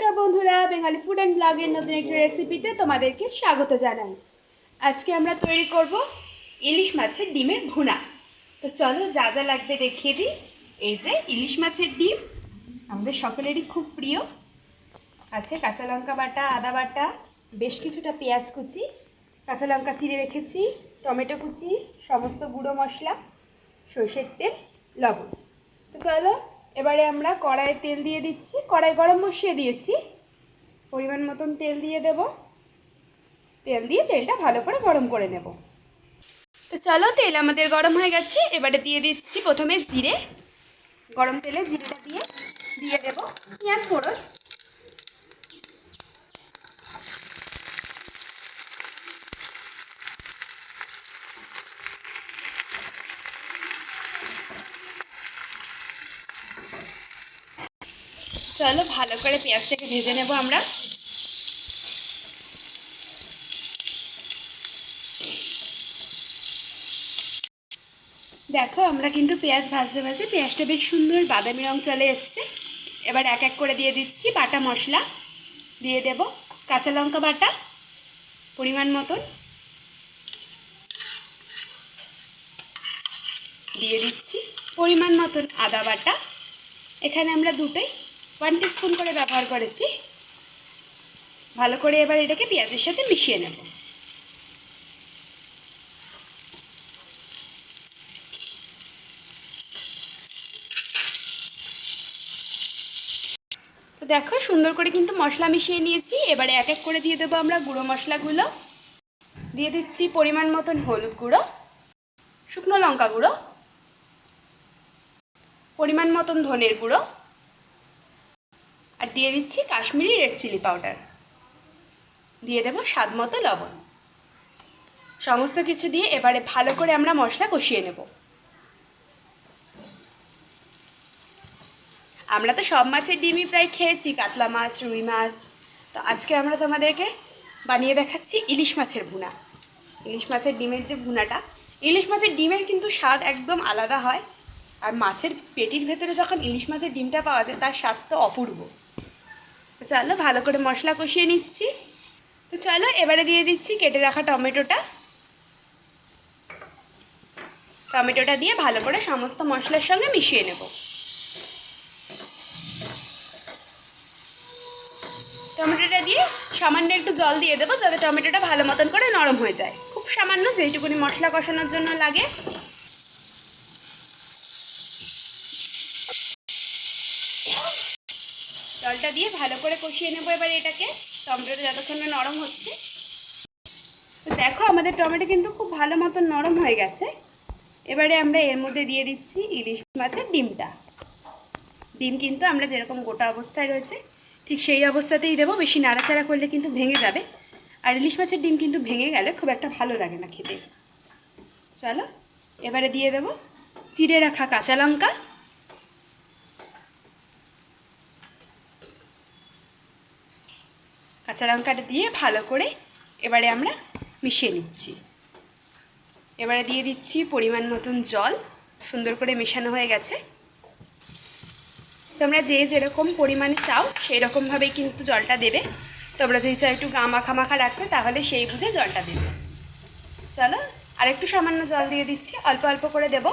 নমস্কার বন্ধুরা, Bengali food and ব্লগের নতুন একটি রেসিপিতে তোমাদেরকে স্বাগত জানাই। আজকে আমরা তৈরি করব ইলিশ মাছের ডিমের ভুনা। তো চলো যা যা লাগবে দেখিয়ে দিই। এই যে ইলিশ মাছের ডিম, আমাদের সকলেরই খুব প্রিয়। আছে কাঁচা লঙ্কা বাটা, আদা বাটা, বেশ কিছুটা পেঁয়াজ কুচি, কাঁচা লঙ্কা চিড়ে রেখেছি, টমেটো কুচি, সমস্ত গুঁড়ো মশলা, সর্ষের তেল, লবণ। তো চলো এবারে আমরা কড়াইয়ে তেল দিয়ে দিচ্ছি। কড়াই গরম বসিয়ে দিয়েছি। পরিমাণ মতন তেল দিয়ে দেব। তেল দিয়ে তেলটা ভালো করে গরম করে নেব। তো চলো, তেল আমাদের গরম হয়ে গেছে। এবারে দিয়ে দিচ্ছি প্রথমে জিরে। গরম তেলে জিরেটা দিয়ে দিয়ে দেব। পেঁয়াজ ফোড়ন। চলো ভালো করে পেঁয়াজটাকে ভেজে নেব আমরা। দেখো, আমরা কিন্তু পেঁয়াজ ভাজতে ভাজতে পেঁয়াজটা বেশ সুন্দর বাদামি রং চলে এসছে। এবার এক এক করে দিয়ে দিচ্ছি বাটা মশলা। দিয়ে দেব কাঁচা লঙ্কা বাটা, পরিমাণ মতন। দিয়ে দিচ্ছি পরিমাণ মতন আদা বাটা। এখানে আমরা দুটোই ওয়ান স্পুন করে ব্যবহার করেছি। ভালো করে এবার এটাকে পেঁয়াজের সাথে মিশিয়ে নেব। তো দেখো, সুন্দর করে কিন্তু মশলা মিশিয়ে নিয়েছি। এবারে এক এক করে দিয়ে দেবো আমরা গুঁড়ো মশলাগুলো। দিয়ে দিচ্ছি পরিমাণ মতন হলুদ গুঁড়ো, শুকনো লঙ্কা গুঁড়ো, পরিমাণ মতন ধনের গুঁড়ো। দিয়ে দিচ্ছি কাশ্মীরি রেড চিলি পাউডার দিয়ে দেবো স্বাদ মতো লবণ। সমস্ত কিছু দিয়ে এবারে ভালো করে আমরা মশলা কষিয়ে নেব। আমরা তো সব মাছের ডিমই প্রায় খেয়েছি, কাতলা মাছ, রুই মাছ। তো আজকে আমরা তোমাদেরকে বানিয়ে দেখাচ্ছি ইলিশ মাছের ভুনা। ইলিশ মাছের ডিমের যে ভুনাটা, ইলিশ মাছের ডিমের কিন্তু স্বাদ একদম আলাদা হয়। আর মাছের পেটির ভেতরে যখন ইলিশ মাছের ডিমটা পাওয়া যায়, তার স্বাদ তো অপূর্ব। চলো ভালো করে মশলা কষিয়ে নিচ্ছি। তো চলো, এবারে দিয়ে দিচ্ছি কেটে রাখা টমেটোটা। টমেটোটা দিয়ে ভালো করে সমস্ত মশলার সঙ্গে মিশিয়ে নেব। টমেটোটা দিয়ে সামান্য একটু জল দিয়ে দেবো, যাতে টমেটোটা ভালো মতন করে নরম হয়ে যায়। খুব সামান্য যেইটুকুনি মশলা কষানোর জন্য লাগে। জলটা দিয়ে ভালো করে কষিয়ে নেব এবার এটাকে। টমেটোটা যতক্ষণ না নরম হচ্ছে। তো দেখো, আমাদের টমেটো কিন্তু খুব ভালো মতন নরম হয়ে গেছে। এবারে আমরা এর মধ্যে দিয়ে দিচ্ছি ইলিশ মাছের ডিমটা। ডিম কিন্তু আমরা যেরকম গোটা অবস্থায় রয়েছে, ঠিক সেই অবস্থাতেই দেবো। বেশি নাড়াচাড়া করলে কিন্তু ভেঙে যাবে। আর ইলিশ মাছের ডিম কিন্তু ভেঙে গেলে খুব একটা ভালো লাগে না খেতে। চলো, এবারে দিয়ে দেবো চিড়ে রাখা কাঁচা লঙ্কা। কাঁচা লঙ্কাটা দিয়ে ভালো করে এবারে আমরা মিশিয়ে নিচ্ছি। এবারে দিয়ে দিচ্ছি পরিমাণ মতন জল, সুন্দর করে মেশানো হয়ে গেছে। তোমরা যে যেরকম পরিমাণে চাও সেই রকমভাবেই কিন্তু জলটা দেবে। তোমরা যদি চাও একটু গা মাখা মাখা রাখতে তাহলে সেই বুঝে জলটা দেবে। চলো আর একটু সামান্য জল দিয়ে দিচ্ছি, অল্প অল্প করে দেব,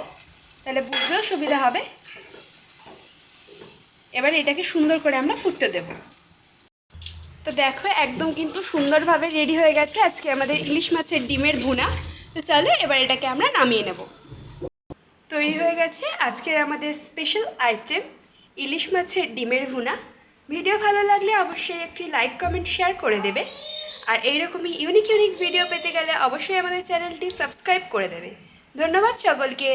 তাহলে বুঝতেও সুবিধা হবে। এবার এটাকে সুন্দর করে আমরা ফুটতে দেবো। তো দেখো, একদম কিন্তু সুন্দরভাবে রেডি হয়ে গেছে আজকে আমাদের ইলিশ মাছের ডিমের ভুনা। তো চলো, এবার এটাকে আমরা নামিয়ে নেব। তৈরি হয়ে গেছে আজকের আমাদের স্পেশাল আইটেম ইলিশ মাছের ডিমের ভুনা। ভিডিও ভালো লাগলে অবশ্যই একটি লাইক কমেন্ট শেয়ার করে দেবে। আর এইরকমই ইউনিক ইউনিক ভিডিও পেতে গেলে অবশ্যই আমাদের চ্যানেলটি সাবস্ক্রাইব করে দেবে। ধন্যবাদ সকলকে।